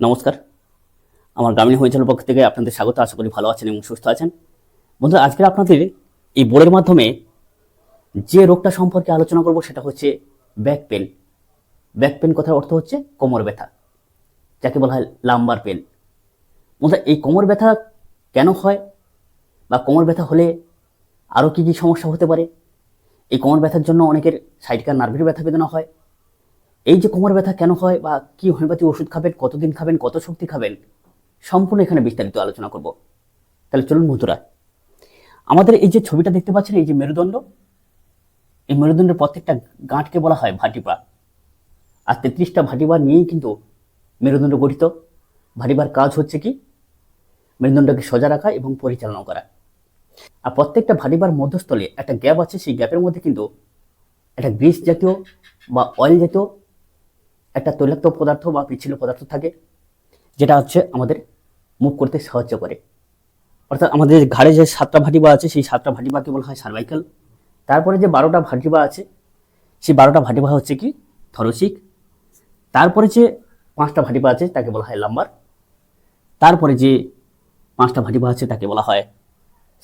নমস্কার। আমার গ্রামীণ হয়েছিল পক্ষ থেকে আপনাদের স্বাগত। আশা করি ভালো আছেন এবং সুস্থ আছেন। বন্ধুরা আজকে আপনাদের এই বোর্ডের মাধ্যমে যে রোগটা সম্পর্কে আলোচনা করব সেটা হচ্ছে ব্যাক পেন ব্যাক পেন কথার অর্থ হচ্ছে কোমর ব্যথা, যাকে বলা হয় লাম্বার পেন বন্ধুরা, এই কোমর ব্যথা কেন হয় বা কোমর ব্যথা হলে আরও কী কী সমস্যা হতে পারে? এই কোমর ব্যথার জন্য অনেকের সাইডকার নার্ভের ব্যথা বেদনা হয় এই যে কোমর ব্যথা কেন হয় বা কি হোমিওপ্যাথি ওষুধ খাবেন, কতদিন খাবেন, কত শক্তি খাবেন, সম্পূর্ণ এখানে বিস্তারিত আলোচনা করব। তাহলে চলুন বন্ধুরা, আমাদের এই যে ছবিটা দেখতে পাচ্ছেন, এই যে মেরুদণ্ড, এই মেরুদণ্ডের প্রত্যেকটা গাঁটকে বলা হয় ভাটিপা। আর তেত্রিশটা ভাটিপা নিয়েই কিন্তু মেরুদণ্ড গঠিত। ভাটিপার কাজ হচ্ছে কি? মেরুদণ্ডকে সোজা রাখা এবং পরিচালনা করা। আর প্রত্যেকটা ভাটিপার মধ্যস্থলে একটা গ্যাপ আছে, সেই গ্যাপের মধ্যে কিন্তু একটা গ্রিস জাতীয় বা অয়েল জাতীয় একটা তৈলাক্ত পদার্থ বা পিচ্ছিল পদার্থ থাকে, যেটা হচ্ছে আমাদের মুভ করতে সাহায্য করে। অর্থাৎ আমাদের ঘাড়ে যে সাতটা ভাটিবা আছে, সেই সাতটা ভাটিবাকে বলা হয় সার্ভাইকাল তারপরে যে বারোটা ভাটিবা আছে, সেই বারোটা ভাটিবা হচ্ছে কি? থরসিক তারপরে যে পাঁচটা ভাটিবা আছে, তাকে বলা হয় লাম্বার তারপরে যে পাঁচটা ভাটিবা আছে, তাকে বলা হয়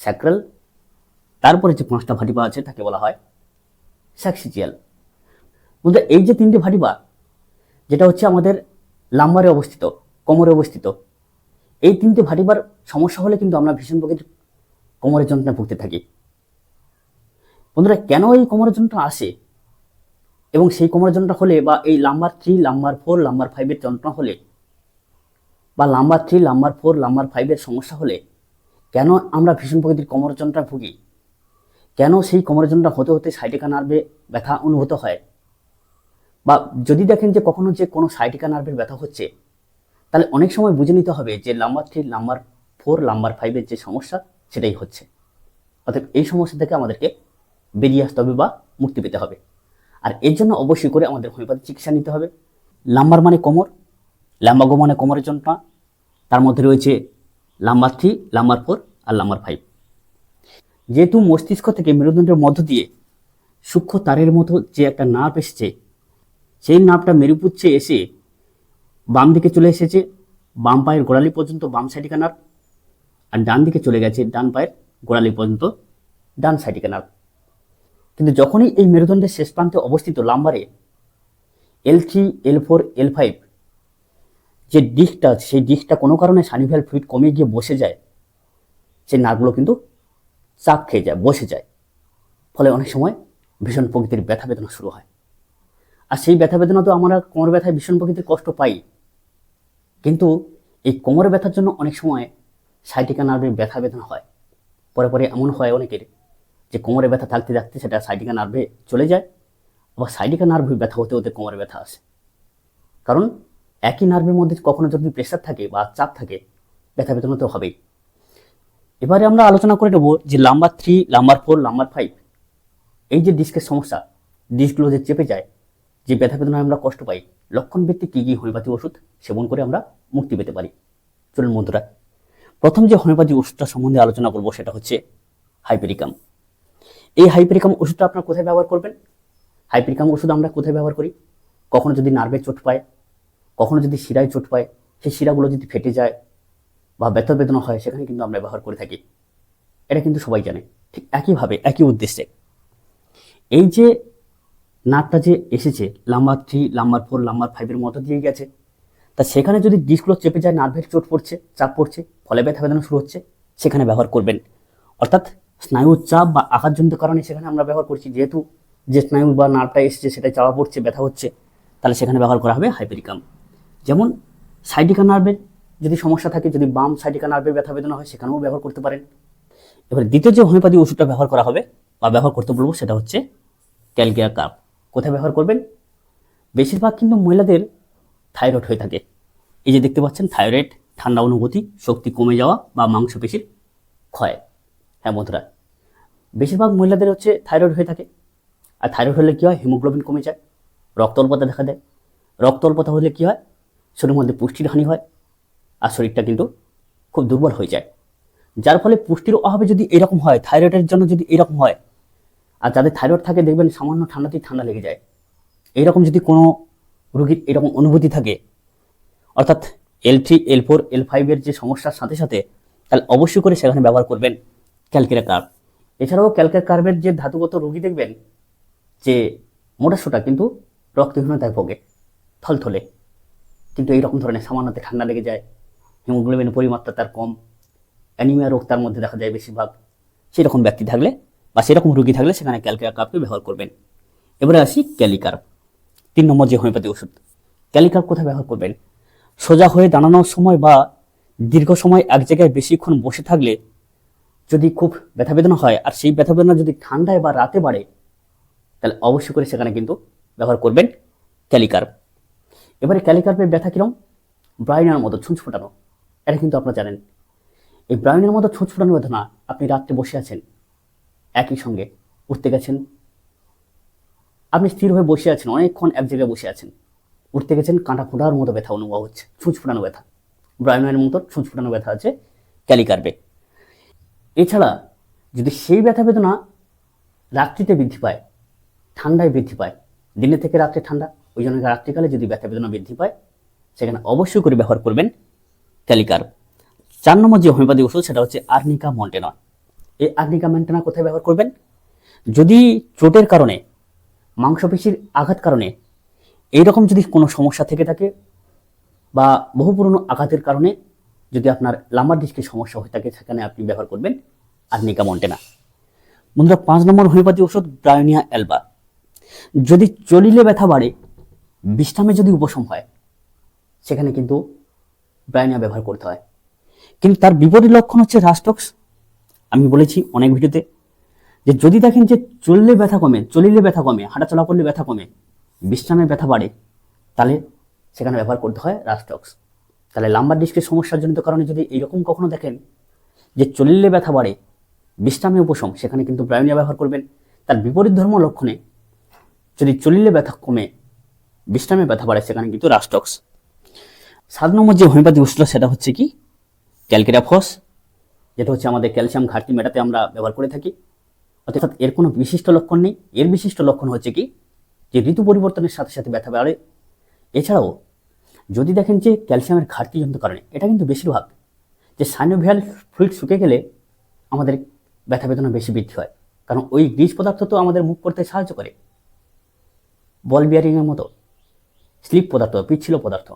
স্যাক্রাল তারপরে যে পাঁচটা ভাটিবা আছে, তাকে বলা হয় স্যাক্সিজিয়াল বলতে এই যে তিনটে ভাটিবা যেটা হচ্ছে আমাদের লাম্বারে অবস্থিত, কোমরে অবস্থিত। এই তিনটে ভাটিবার সমস্যা হলে কিন্তু আমরা ভীষণ প্রকৃতির কোমরের যন্ত্রণা ভুগতে থাকি। বন্ধুরা, কেন এই কোমরের যন্ত্রণা আসে? এবং সেই কোমরের যন্ত্রণা হলে বা এই lumbar three, lumbar four, lumbar ফাইভের যন্ত্রণা হলে বা lumbar three, lumbar four, lumbar ফাইভের সমস্যা হলে কেন আমরা ভীষণ প্রকৃতির কোমরের যন্ত্রণা ভুগি? কেন সেই কোমরের যন্ত্রণা হতে হতে সাইটিকা নার্ভে ব্যথা অনুভূত হয়? বা যদি দেখেন যে কখনো যে কোনো সাইটিকা নার্ভের ব্যথা হচ্ছে, তাহলে অনেক সময় বুঝে নিতে হবে যে number three number four number ফাইভের যে সমস্যা, সেটাই হচ্ছে। অর্থাৎ এই সমস্যা থেকে আমাদেরকে বেরিয়ে আসতে হবে বা মুক্তি পেতে হবে। আর এর জন্য অবশ্যই করে আমাদের হোমিওপ্যাথি চিকিৎসা নিতে হবে। লাম্বার মানে কোমর ল্যাম্বাগো মানে কোমরের যন্ত্রণা, তার মধ্যে রয়েছে লাম্বার থ্রি লাম্বার ফোর আর লাম্বার ফাইভ যেহেতু মস্তিষ্ক থেকে মেরুদণ্ডের মধ্য দিয়ে সূক্ষ্ম তারের মতো যে একটা নার্ভ এসেছে সেই নার্ভটা মেরুপুচ্ছে এসে বাম দিকে চলে এসেছে। বাম পায়ের গোড়ালি পর্যন্ত বাম সাইডিকা নার্ভ আর ডান দিকে চলে গেছে ডান পায়ের গোড়ালি পর্যন্ত ডান সাইডিকা নার্ভ কিন্তু যখনই এই মেরুদণ্ডের শেষ প্রান্তে অবস্থিত লাম্বারে L three L four L five যে ডিস্কটা আছে, সেই ডিস্কটা কোনো কারণে সানিভ্যাল ফ্লুইড কমে গিয়ে বসে যায় সেই নার্ভগুলো কিন্তু চাপ খেয়ে যায়, বসে যায়। ফলে অনেক সময় ভীষণ প্রকৃতির ব্যথা বেদনা শুরু হয়। আর সেই ব্যথা বেদনা তো আমরা কোমর ব্যথায় ভীষণ প্রকৃতির কষ্ট পাই। কিন্তু এই কোমর ব্যথার জন্য অনেক সময় সাইটিকা নার্ভের ব্যথা বেদনা হয়। পরে পরে এমন হয় অনেকের যে কোমরে ব্যথা থাকতে থাকতে সেটা সাইটিকা নার্ভে চলে যায়, আবার সাইটিকা নার্ভে ব্যথা হতে হতে কোমরে ব্যথা আসে। কারণ একই নার্ভের মধ্যে কখনো যদি প্রেশার থাকে বা চাপ থাকে, ব্যথা বেদনা তো হবেই। এবারে আমরা আলোচনা করে নেব যে lumbar three lumbar four lumbar five এই যে ডিস্কের সমস্যা ডিস্কগুলো যে চেপে যায় যে ব্যথা বেদনায় আমরা কষ্ট পাই লক্ষণ ভিত্তিক কী কী হোমিওপ্যাথি ওষুধ সেবন করে আমরা মুক্তি পেতে পারি। চলুন বন্ধুরা, প্রথম যে হোমিওপ্যাথি ওষুধটা সম্বন্ধে আলোচনা করব সেটা হচ্ছে হাইপেরিকাম। এই হাইপেরিকাম ওষুধটা আপনারা কোথায় ব্যবহার করবেন? হাইপেরিকাম ওষুধ আমরা কোথায় ব্যবহার করি? কখনো যদি নার্ভে চোট পায়, কখনো যদি শিরায় চোট পায়, সেই শিরাগুলো যদি ফেটে যায় বা ব্যথা বেদনা হয়, সেখানে কিন্তু আমরা ব্যবহার করে থাকি। এটা কিন্তু সবাই জানে, ঠিক একইভাবে, একই উদ্দেশ্যে। এই যে নাটটা যে এসেছে lumbar three lumbar four lumbar ফাইভের মতো দিয়ে গেছে, তা সেখানে যদি ডিস্কগুলো চেপে যায় নার্ভের চোট পড়ছে, চাপ পড়ছে, ফলে ব্যথা বেদনা শুরু হচ্ছে, সেখানে ব্যবহার করবেন। অর্থাৎ স্নায়ুর চাপ বা আঘাতজনিত কারণে সেখানে আমরা ব্যবহার করছি। যেহেতু যে স্নায়ু বা নার্ভটা এসেছে সেটা চাপা পড়ছে, ব্যথা হচ্ছে, তাহলে সেখানে ব্যবহার করা হবে হাইপেরিকাম যেমন সাইডিকা নার্ভের যদি সমস্যা থাকে, যদি বাম সাইডিকা নার্ভের ব্যথা বেদনা হয়, সেখানেও ব্যবহার করতে পারেন। এবার দ্বিতীয় যে হোমিওপ্যাথি ওষুধটা ব্যবহার করা হবে বা ব্যবহার করতে বলব, সেটা হচ্ছে ক্যালকিয়া কাপ। কোথায় ব্যবহার করবেন? বেশিরভাগ কিন্তু মহিলাদের থাইরয়েড হয়ে থাকে। এই যে দেখতে পাচ্ছেন, থাইরয়েড, ঠান্ডা অনুভূতি, শক্তি কমে যাওয়া বা মাংসপেশির ক্ষয়। হ্যাঁ বন্ধুরা, বেশিরভাগ মহিলাদের হচ্ছে থাইরয়েড হয়ে থাকে। আর থাইরয়েড হলে কী হয়? হিমোগ্লোবিন কমে যায় রক্ত অল্পতা দেখা দেয়। রক্ত অল্পতা হলে কী হয়? শরীরের মধ্যে পুষ্টির হানি হয় আর শরীরটা কিন্তু খুব দুর্বল হয়ে যায়। যার ফলে পুষ্টির অভাবে যদি এরকম হয়, থাইরয়েডের জন্য যদি এরকম হয় আর যাদের থাইরয়েড থাকে দেখবেন সামান্য ঠান্ডাতেই ঠান্ডা লেগে যায়। এইরকম যদি কোনো রুগীর এরকম অনুভূতি থাকে, অর্থাৎ এল থ্রি এল ফোর এল ফাইভের যে সমস্যার সাথে সাথে, তাহলে অবশ্যই করে সেখানে ব্যবহার করবেন ক্যালকেরা কার্ভ এছাড়াও ক্যালকেরা কার্ভের যে ধাতুগত রুগী দেখবেন, যে মোটাসোটা কিন্তু রক্তহীনতায় ভোগে, থলথলে। কিন্তু এইরকম ধরনের সামান্যতে ঠান্ডা লেগে যায় হিমোগ্লোবিনের পরিমাত্রা তার কম অ্যানিমিয়া রোগ তার মধ্যে দেখা যায় বেশিরভাগ। সেরকম ব্যক্তি থাকলে বা সেরকম রুগী থাকলে সেখানে ক্যালকেরা কার্ভকে ব্যবহার করবেন। এবারে আসি ক্যালিকার্ভ তিন নম্বর যে হোমিওপ্যাথি ওষুধ ক্যালিকার্ভ কোথায় ব্যবহার করবেন? সোজা হয়ে দাঁড়ানোর সময় বা দীর্ঘ সময় এক জায়গায় বেশিক্ষণ বসে থাকলে যদি খুব ব্যথা বেদনা হয় আর সেই ব্যথা বেদনা যদি ঠান্ডায় বা রাতে বাড়ে, তাহলে অবশ্যই করে সেখানে কিন্তু ব্যবহার করবেন ক্যালিকার্ভ এবারে ক্যালিকার্পের ব্যথা কিরম? ব্রাইনার মতো ছুঁচ ফোটানো। এটা কিন্তু আপনারা জানেন। এই ব্রাইনের মতো ছুঁচ ফোটানো ব্যথা না, আপনি রাত্রে বসে আছেন। একই সঙ্গে উঠতে গেছেন। আপনি স্থির হয়ে বসে আছেন, অনেকক্ষণ এক জায়গায় বসে আছেন। উঠতে গেছেন, কাঁটা ফোটার মতো ব্যথা, অনুভব হচ্ছে, ছুঁচ ফোটানো ব্যথা। ব্রাইনের মতো ছুঁচ ফোটানো ব্যথা আছে ক্যালিকার্ভে এছাড়া যদি সেই ব্যথা বেদনা রাত্রিতে বৃদ্ধি পায়, ঠান্ডায় বৃদ্ধি পায়, দিনে থেকে রাত্রে ঠান্ডা, ওই জন্য রাত্রিকালে যদি ব্যথা বেদনা বৃদ্ধি পায়, সেখানে অবশ্যই করে ব্যবহার করবেন ক্যালিকার চার নম্বর যে হোমিওপ্যাথি ওষুধ, সেটা হচ্ছে আর্নিকা মন্টেনা এই আর্নিকা মন্টেনা কোথায় ব্যবহার করবেন? যদি চোটের কারণে, মাংসপেশির আঘাত কারণে এইরকম যদি কোনো সমস্যা থেকে থাকে বা বহু পুরনো আঘাতের কারণে যদি আপনার লাম্বার ডিস্কের সমস্যা হয়ে থাকে, সেখানে আপনি ব্যবহার করবেন আর্নিকা মন্টেনা বন্ধুরা, পাঁচ নম্বর হোমিওপ্যাথি ওষুধ ব্রায়োনিয়া অ্যালবা। যদি চলিলে ব্যথা বাড়ে, বিশ্রামে যদি উপশম হয়, সেখানে কিন্তু ব্রায়োনিয়া ব্যবহার করতে হয়। কিন্তু তার বিপরীত লক্ষণ হচ্ছে রাস্টক্স আমি বলেছি অনেক ভিডিওতে যে যদি দেখেন যে চললে ব্যথা কমে, চলিলে ব্যথা কমে, হাঁটাচলা করলে ব্যথা কমে, বিশ্রামে ব্যথা বাড়ে, তাহলে সেখানে ব্যবহার করতে হয় রাস্টক্স তাহলে লাম্বার ডিস্কের সমস্যাজনিত কারণে যদি এইরকম কখনো দেখেন যে চলিলে ব্যথা বাড়ে, বিশ্রামে উপশম, সেখানে কিন্তু ব্রায়োনিয়া ব্যবহার করবেন। তার বিপরীত ধর্ম লক্ষণে যদি চলিলে ব্যথা কমে, বিশ্রামে ব্যথা বাড়ে, সেখানে কিন্তু রাস্টক্স সাত নম্বর যে হোমিওপ্যাথি ওষুধ সেটা হচ্ছে কি? ক্যালকেরাফস যেটা হচ্ছে আমাদের ক্যালসিয়াম ঘাটতি মেটাতে আমরা ব্যবহার করে থাকি। অর্থাৎ এর কোনো বিশিষ্ট লক্ষণ নেই। এর বিশিষ্ট লক্ষণ হচ্ছে কি? যে ঋতু পরিবর্তনের সাথে সাথে ব্যথা বাড়ে। এছাড়াও, যদি দেখেন যে ক্যালসিয়ামের ঘাটতিজনিত কারণে, এটা কিন্তু বেশিরভাগ, যে সাইনোভিয়াল ফ্লুইড শুকে গেলে আমাদের ব্যথা বেদনা বেশি বৃদ্ধি হয়। কারণ ওই গ্রিস পদার্থ তো আমাদের মুখ করতে সাহায্য করে। বল বিয়ারিংয়ের মতো স্লিপ পদার্থ, পিচ্ছিল পদার্থ।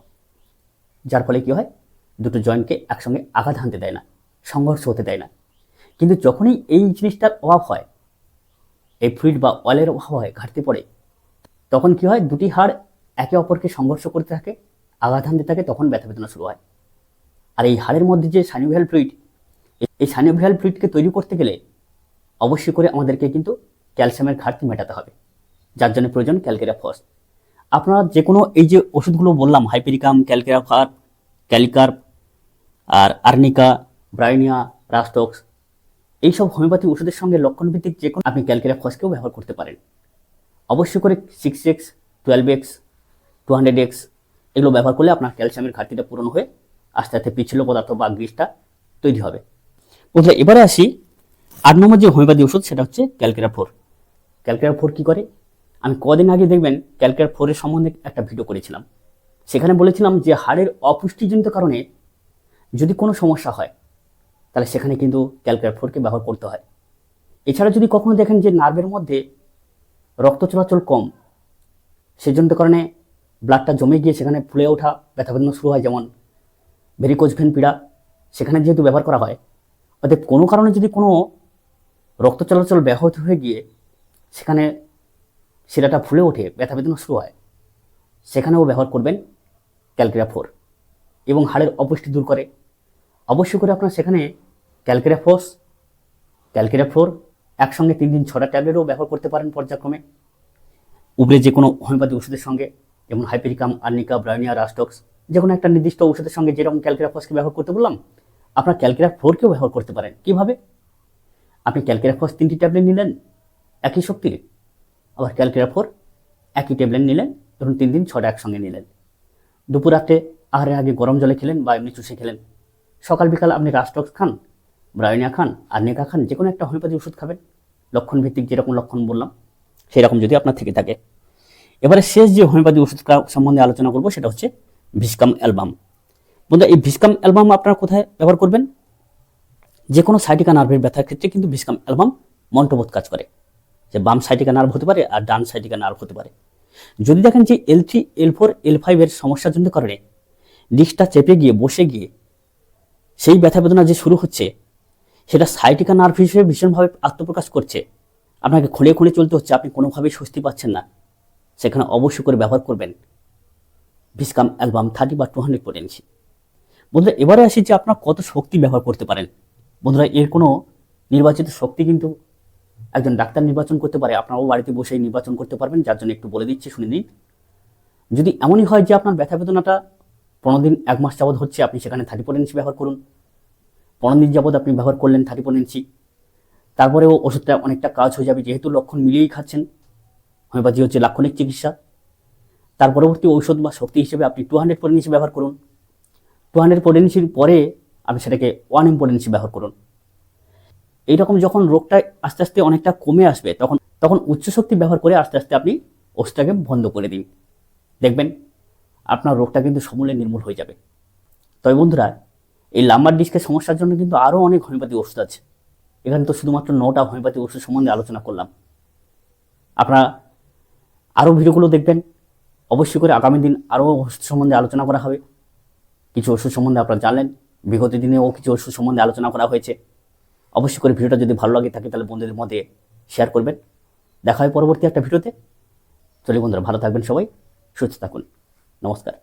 যার ফলে কি হয়? দুটো জয়েন্টকে একসঙ্গে আঘাত হানতে দেয় না। সংঘর্ষ হতে দেয় না। কিন্তু যখনই এই জিনিসটার অভাব হয়, এই ফ্লুইড বা অয়েলের অভাব হয় ঘাটতি পড়ে, তখন কি হয়? দুটি হাড় একে অপরকে সংঘর্ষ করতে থাকে, আঘাত হানতে থাকে, তখন ব্যথা বেদনা শুরু হয়। আর এই হাড়ের মধ্যে যে সানিভিয়াল ফ্লুইড, এই সানিভিয়াল ফ্লুইডকে তৈরি করতে গেলে অবশ্যই করে আমাদেরকে কিন্তু ক্যালসিয়ামের ঘাটতি মেটাতে হবে, যার জন্য প্রয়োজন ক্যালকেরাফস আপনারা যে কোনো এই যে ওষুধগুলো বললাম, হাইপেরিকাম ক্যালকেরাফার ক্যালিকার্প আর আর্নিকা ব্রাইনিয়া রাস্টক্স এইসব হোমিওপ্যাথি ওষুধের সঙ্গে লক্ষণভিত্তিক যে কোনো আপনি ক্যালকেরাফসকেও ব্যবহার করতে পারেন। অবশ্যই করে six X twelve X two hundred X এগুলো ব্যবহার করলে আপনার ক্যালসিয়ামের ঘাটতিটা পূরণ হয়ে আস্তে আস্তে পিছিল পদার্থ বা গ্রিসটা তৈরি হবে। বন্ধুরা এবারে আসি আট নম্বর যে হোমিওপ্যাথি ওষুধ, সেটা হচ্ছে ক্যালকেরা ফোর। ক্যালকেরা ফোর কী করে? আমি কদিন আগে দেখবেন ক্যালকেরা ফোরের সম্বন্ধে একটা ভিডিও করেছিলাম। সেখানে বলেছিলাম যে হাড়ের অপুষ্টিজনিত কারণে যদি কোনো সমস্যা হয় তাহলে সেখানে কিন্তু ক্যালকেরা ফোরকে ব্যবহার করতে হয়। এছাড়া যদি কখনো দেখেন যে নার্ভের মধ্যে রক্ত চলাচল কম, সেজন্য কারণে ব্লাডটা জমে গিয়ে সেখানে ফুলে ওঠা ব্যথা বেদনা শুরু হয়, যেমন ভেরিকোজ ভেন পীড়া, সেখানে যেহেতু ব্যবহার করা হয় অর্থাৎ কোনো কারণে যদি কোনো রক্ত চলাচল ব্যাহত হয়ে গিয়ে সেখানে শিরাটা ফুলে ওঠে ব্যথা বেদনা শুরু হয়, সেখানেও ব্যবহার করবেন ক্যালকেরা ফোর এবং হাড়ের অপুষ্টি দূর করে। অবশ্যই করে আপনার সেখানে ক্যালকেরা ফোর্স, ক্যালকেরা ফোর, একসঙ্গে তিন দিন ছটা ট্যাবলেটও ব্যবহার করতে পারেন পর্যায়ক্রমে। উপরে যে কোনো হোমিওপ্যাথি ওষুধের সঙ্গে, যেমন হাইপেরিকাম, আর্নিকা ব্রাইনিয়া রাস্টক্স, যে কোনো একটা নির্দিষ্ট ওষুধের সঙ্গে যেরকম ক্যালকেরা ফসকে ব্যবহার করতে বললাম, আপনার ক্যালকেরা ফোরকেও ব্যবহার করতে পারেন। কীভাবে? আপনি ক্যালকেরা ফস তিনটি ট্যাবলেট নিলেন, একই শক্তির আবার ক্যালকেরা ফোর একই ট্যাবলেট নিলেন, ধরুন তিন দিন ছটা একসঙ্গে নিলেন। দুপুর রাত্রে আহারের আগে গরম জলে খেলেন বা এমনি চুষে খেলেন। সকাল বিকাল আপনি রাস্টক্স খান, ব্রায়োনিয়া খান, আর্নিকা খান, যে কোনো একটা হোমিওপ্যাথি ওষুধ খাবেন। লক্ষণ ভিত্তিক যেরকম লক্ষণ বললাম সেই রকম যদি আপনার থেকে থাকে। এবারে শেষ যে হোমিওপ্যাথি ওষুধ সম্বন্ধে আলোচনা করব, সেটা হচ্ছে ভিসকাম অ্যালবাম। বন্ধুরা, এই ভিসকাম অ্যালবাম আপনারা কোথায় ব্যবহার করবেন? যে কোনো সাইটিকা নার্ভের ব্যথার ক্ষেত্রে কিন্তু ভিসকাম অ্যালবাম মন্টবোধ কাজ করে। যে বাম সাইটিকা নার্ভ হতে পারে আর ডান সাইটিকা নার্ভ হতে পারে। যদি দেখেন যে এল থ্রি এল ফোর এল ফাইভের সমস্যার সমস্যাজনিত কারণে, ডিস্কটা চেপে গিয়ে, বসে গিয়ে সেই ব্যথা বেদনা যে শুরু হচ্ছে, সেটা সাইটিকা নার্ভ হিসেবে ভীষণভাবে আত্মপ্রকাশ করছে। আপনাকে খুঁড়ে খুঁড়ে চলতে হচ্ছে, আপনি কোনোভাবেই স্বস্তি পাচ্ছেন না। সেখানে অবশ্যই করে ব্যবহার করবেন। ভিসকাম অ্যালবাম থার্টি বা টু হান্ড্রেড পোটেন্সি বন্ধুরা, এবারে আসি যে আপনার কত শক্তি ব্যবহার করতে পারেন। বন্ধুরা, এর কোনো নির্বাচিত শক্তি কিন্তু একজন ডাক্তার নির্বাচন করতে পারে। আপনারাও বাড়িতে বসেই নির্বাচন করতে পারবেন, যার জন্য একটু বলে দিচ্ছি, শুনে নিন। যদি এমনই হয় যে আপনার ব্যথা বেদনাটা পনেরো দিন, এক মাস যাবৎ হচ্ছে, আপনি সেখানে থার্টি ইঞ্চি ব্যবহার করুন। পনেরো দিন যাবৎ আপনি ব্যবহার করলেন থার্টি ইঞ্চি তারপরেও ওষুধটা অনেকটা কাজ হয়ে যাবে, যেহেতু লক্ষণ মিলিয়েই খাচ্ছেন হোমিওপ্যাথি হচ্ছে লাক্ষণিক চিকিৎসা। তার পরবর্তী ঔষধ বা শক্তি হিসেবে আপনি টু হান্ড্রেড পোটেন্সি ব্যবহার করুন। টু হান্ড্রেড পোটেন্সির পরে আপনি সেটাকে ওয়ান এম পোটেন্সি ব্যবহার করুন। এইরকম যখন রোগটা আস্তে আস্তে অনেকটা কমে আসবে, তখন তখন উচ্চ শক্তি ব্যবহার করে আস্তে আস্তে আপনি ওষুধটাকে বন্ধ করে দিন। দেখবেন আপনার রোগটা কিন্তু সমূলে নির্মূল হয়ে যাবে। তবে বন্ধুরা, এই লাম্বার ডিস্কের সমস্যার জন্য কিন্তু আরও অনেক হোমিওপ্যাথি ওষুধ আছে। এখানে তো শুধুমাত্র নটা হোমিওপ্যাথি ওষুধ সম্বন্ধে আলোচনা করলাম। আপনারা আরও ভিডিওগুলো দেখবেন। অবশ্যই করে আগামী দিন আরও ওষুধ সম্বন্ধে আলোচনা করা হবে। কিছু ওষুধ সম্বন্ধে আপনারা জানলেন। বিগত দিনেও কিছু ওষুধ সম্বন্ধে আলোচনা করা হয়েছে। অবশ্যই করে ভিডিওটা যদি ভালো লাগে থাকে, তাহলে বন্ধুদের মধ্যে শেয়ার করবেন। দেখা হয় পরবর্তী একটা ভিডিওতে। চলে বন্ধুরা, ভালো থাকবেন সবাই, সুস্থ থাকুন। নমস্কার